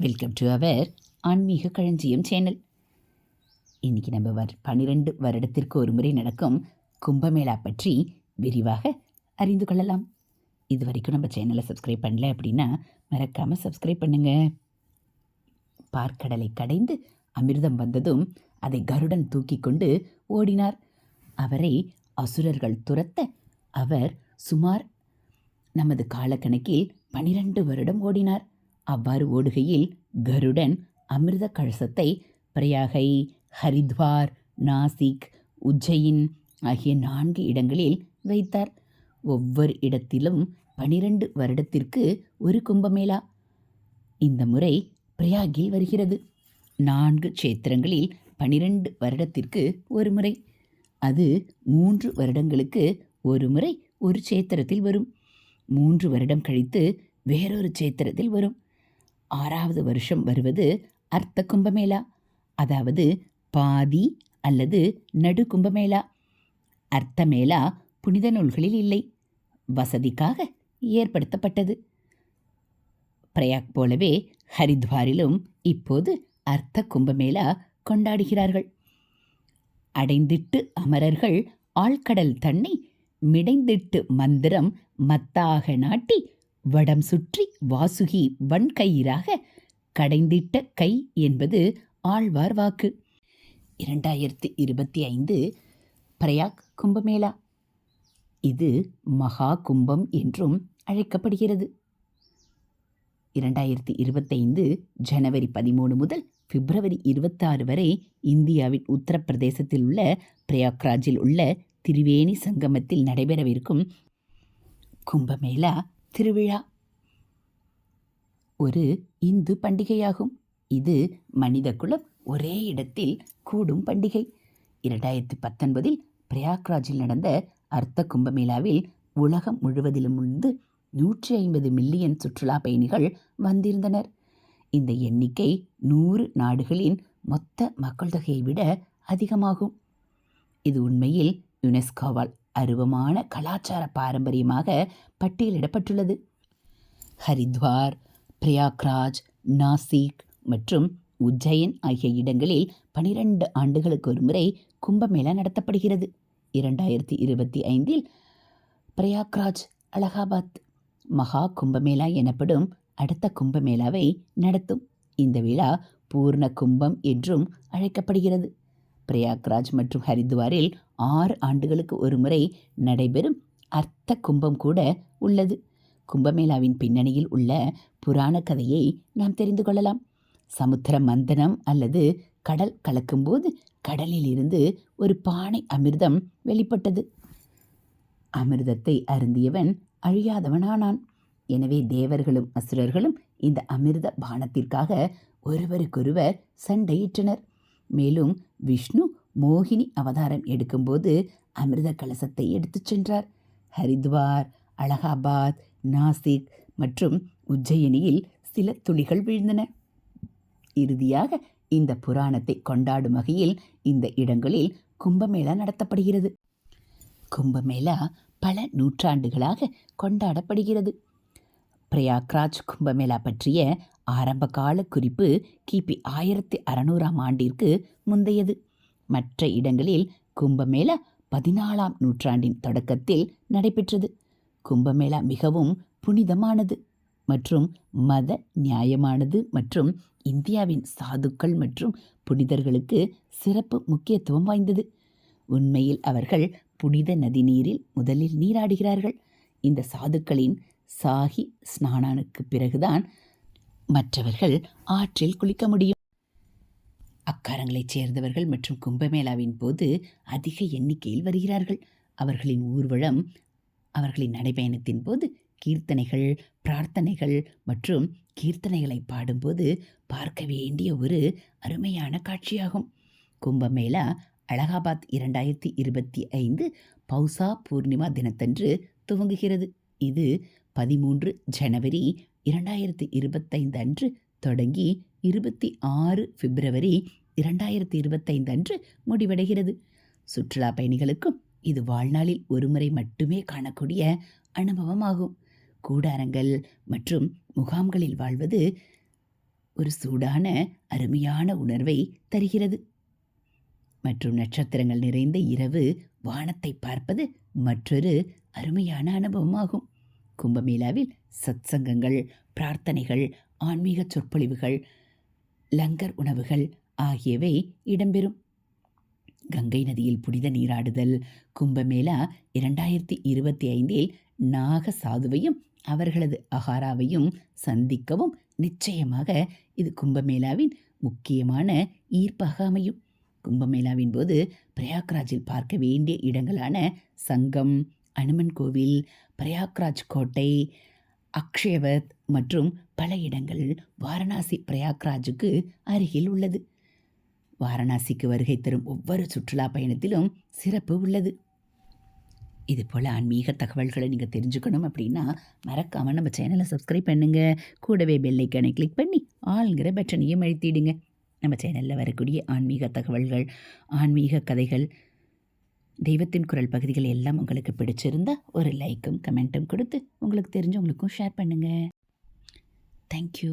Welcome to our ஆன்மீக களஞ்சியம் channel இன்றைக்கி நம்ம வர் பன்னிரெண்டு வருடத்திற்கு ஒரு முறை நடக்கும் கும்பமேளா பற்றி விரிவாக அறிந்து கொள்ளலாம். இது வரைக்கும் நம்ம சேனலை சப்ஸ்கிரைப் பண்ணல அப்படின்னா மறக்காமல் சப்ஸ்கிரைப் பண்ணுங்கள் பார்க்கடலை கடைந்து அமிர்தம் வந்ததும் அதை கருடன் தூக்கி கொண்டு ஓடினார். அவரை அசுரர்கள் துரத்த அவர் சுமார் நமது காலக்கணக்கில் பனிரெண்டு வருடம் ஓடினார். அவ்வாறு ஓடுகையில் கருடன் அமிர்த கலசத்தை பிரயாகை ஹரித்வார் நாசிக் உஜ்ஜயின் ஆகிய நான்கு இடங்களில் வைத்தார். ஒவ்வொரு இடத்திலும் பனிரெண்டு வருடத்திற்கு ஒரு கும்பமேளா. இந்த முறை பிரயாகில் வருகிறது. நான்கு க்ஷேத்திரங்களில் பனிரெண்டு வருடத்திற்கு ஒரு முறை. அது மூன்று வருடங்களுக்கு ஒரு முறை ஒரு சேத்திரத்தில் வரும். மூன்று வருடம் கழித்து வேறொரு சேத்திரத்தில் வரும். ஆறாவது வருஷம் வருவது அர்த்த கும்பமேளா. அதாவது பாதி அல்லது நடு கும்பமேளா. அர்த்தமேளா புனித நூல்களில் இல்லை. வசதிக்காக ஏற்படுத்தப்பட்டது. பிரயாக் போலவே ஹரித்வாரிலும் இப்போது அர்த்த கும்பமேளா கொண்டாடுகிறார்கள். அடைந்திட்டு அமரர்கள் ஆழ்கடல் தன்னை மிடைந்திட்டு மந்திரம் மத்தாக நாட்டி வடம் சுற்றி வாசுகி வன்கயிறாக கடைந்திட்ட கை என்பது ஆழ்வார் வாக்கு. இரண்டாயிரத்தி இருபத்தி ஐந்து பிரயாக் கும்பமேளா. இது மகா கும்பம் என்றும் அழைக்கப்படுகிறது. இரண்டாயிரத்தி இருபத்தைந்து ஜனவரி பதிமூணு முதல் பிப்ரவரி இருபத்தாறு வரை இந்தியாவின் உத்தரப்பிரதேசத்தில் உள்ள பிரயாக்ராஜில் உள்ள திரிவேணி சங்கமத்தில் நடைபெறவிருக்கும் கும்பமேளா திருவிழா. ஒரு இந்து பண்டிகையாகும். இது மனித குலம் ஒரே இடத்தில் கூடும் பண்டிகை. இரண்டாயிரத்தி பத்தொன்பதில் பிரயாக்ராஜில் நடந்த அர்த்த கும்பமேளாவில் உலகம் முழுவதிலும் இருந்து நூற்றி ஐம்பது மில்லியன் சுற்றுலா பயணிகள் வந்திருந்தனர். இந்த எண்ணிக்கை நூறு நாடுகளின் மொத்த மக்கள் தொகையை விட அதிகமாகும். இது உண்மையில் யுனெஸ்கோவால் அருவமான கலாச்சார பாரம்பரியமாக பட்டியலிடப்பட்டுள்ளது. ஹரித்வார் பிரயாக்ராஜ் நாசிக் மற்றும் உஜ்ஜயன் ஆகிய இடங்களில் பனிரெண்டு ஆண்டுகளுக்கு ஒரு முறை கும்பமேளா நடத்தப்படுகிறது. இரண்டாயிரத்தி இருபத்தி ஐந்தில் பிரயாக்ராஜ் அலகாபாத் மகா கும்பமேளா எனப்படும் அடுத்த கும்பமேளாவை நடத்தும். இந்த விழா பூர்ண கும்பம் என்றும் அழைக்கப்படுகிறது. பிரயாக்ராஜ் மற்றும் ஹரித்வாரில் ஆறு ஆண்டுகளுக்கு ஒரு முறை நடைபெறும் அர்த்த கும்பம் கூட உள்ளது. கும்பமேளாவின் பின்னணியில் உள்ள புராண கதையை நாம் தெரிந்து கொள்ளலாம். சமுத்திர மந்தனம் அல்லது கடல் கலக்கும்போது கடலில் இருந்து ஒரு பானை அமிர்தம் வெளிப்பட்டது. அமிர்தத்தை அருந்தியவன் அழியாதவனானான். எனவே தேவர்களும் அசுரர்களும் இந்த அமிர்த பானத்திற்காக ஒருவருக்கொருவர் சண்டையிட்டனர். மேலும் விஷ்ணு மோகினி அவதாரம் எடுக்கும்போது அமிர்த கலசத்தை எடுத்துச் சென்றார். ஹரித்வார் அலகாபாத் நாசிக் மற்றும் உஜ்ஜயினியில் சில துளிகள் வீழ்ந்தன. இறுதியாக இந்த புராணத்தை கொண்டாடும் வகையில் இந்த இடங்களில் கும்பமேளா நடத்தப்படுகிறது. கும்பமேளா பல நூற்றாண்டுகளாக கொண்டாடப்படுகிறது. பிரயாக்ராஜ் கும்பமேளா பற்றிய ஆரம்பகால குறிப்பு கிபி ஆயிரத்தி அறநூறாம் ஆண்டிற்கு முந்தையது. மற்ற இடங்களில் கும்பமேளா பதினாலாம் நூற்றாண்டின் தொடக்கத்தில் நடைபெற்றது. கும்பமேளா மிகவும் புனிதமானது மற்றும் மத நியாயமானது மற்றும் இந்தியாவின் சாதுக்கள் மற்றும் புனிதர்களுக்கு சிறப்பு முக்கியத்துவம் வாய்ந்தது. உண்மையில் அவர்கள் புனித நதிநீரில் முதலில் நீராடுகிறார்கள். இந்த சாதுக்களின் சாகி ஸ்நானானுக்கு பிறகுதான் மற்றவர்கள் ஆற்றில் குளிக்க முடியும். அக்காரங்களைச் சேர்ந்தவர்கள் மற்றும் கும்பமேளாவின் போது அதிக எண்ணிக்கையில் வருகிறார்கள். அவர்களின் ஊர்வலம் அவர்களின் நடைபயணத்தின் போது கீர்த்தனைகள் பிரார்த்தனைகள் மற்றும் கீர்த்தனைகளை பாடும்போது பார்க்க வேண்டிய ஒரு அருமையான காட்சியாகும். கும்பமேளா அலகாபாத் இரண்டாயிரத்தி இருபத்தி ஐந்து பௌசா பூர்ணிமா தினத்தன்று துவங்குகிறது. இது பதிமூன்று ஜனவரி இரண்டாயிரத்தி இருபத்தைந்து அன்று தொடங்கி இருபத்தி ஆறு பிப்ரவரி இரண்டாயிரத்தி இருபத்தைந்து அன்று முடிவடைகிறது. சுற்றுலா பயணிகளுக்கும் இது வாழ்நாளில் ஒருமுறை மட்டுமே காணக்கூடிய அனுபவமாகும். கூடாரங்கள் மற்றும் முகாம்களில் வாழ்வது ஒரு சூடான அருமையான உணர்வை தருகிறது. மற்றும் நட்சத்திரங்கள் நிறைந்த இரவு வானத்தை பார்ப்பது மற்றொரு அருமையான அனுபவமாகும். கும்பமேளாவில் சத்சங்கங்கள் பிரார்த்தனைகள் ஆன்மீக சொற்பொழிவுகள் லங்கர் உணவுகள் ஆகியவை இடம்பெறும். கங்கை நதியில் புனித நீராடுதல் கும்பமேளா இரண்டாயிரத்தி இருபத்தி ஐந்தில் நாக சாதுவையும் அவர்களது அகாராவையும் சந்திக்கவும் நிச்சயமாக இது கும்பமேளாவின் முக்கியமான ஈர்ப்பாக அமையும். கும்பமேளாவின் போது பிரயாக்ராஜில் பார்க்க வேண்டிய இடங்களான சங்கம் அனுமன் கோவில் பிரயாக்ராஜ் கோட்டை அக்ஷயவத் மற்றும் பல இடங்கள் வாரணாசி பிரயாக்ராஜுக்கு அருகில் உள்ளது. வாரணாசிக்கு வருகை தரும் ஒவ்வொரு சுற்றுலா பயணத்திலும் சிறப்பு உள்ளது. இது போல் ஆன்மீக தகவல்களை நீங்கள் தெரிஞ்சுக்கணும் அப்படின்னா மறக்காமல் நம்ம சேனலை சப்ஸ்கிரைப் பண்ணுங்கள் கூடவே பெல்லைக்கானை கிளிக் பண்ணி ஆளுங்கிற பட்டனையும் அழுத்திடுங்க. நம்ம சேனலில் வரக்கூடிய ஆன்மீக தகவல்கள் ஆன்மீக கதைகள் தெய்வத்தின் குரல் பகுதிகள் எல்லாம் உங்களுக்கு பிடிச்சிருந்தா ஒரு லைக்கும் கமெண்ட்டும் கொடுத்து உங்களுக்கு தெரிஞ்சவங்களுக்கும் ஷேர் பண்ணுங்கள் தேங்க்யூ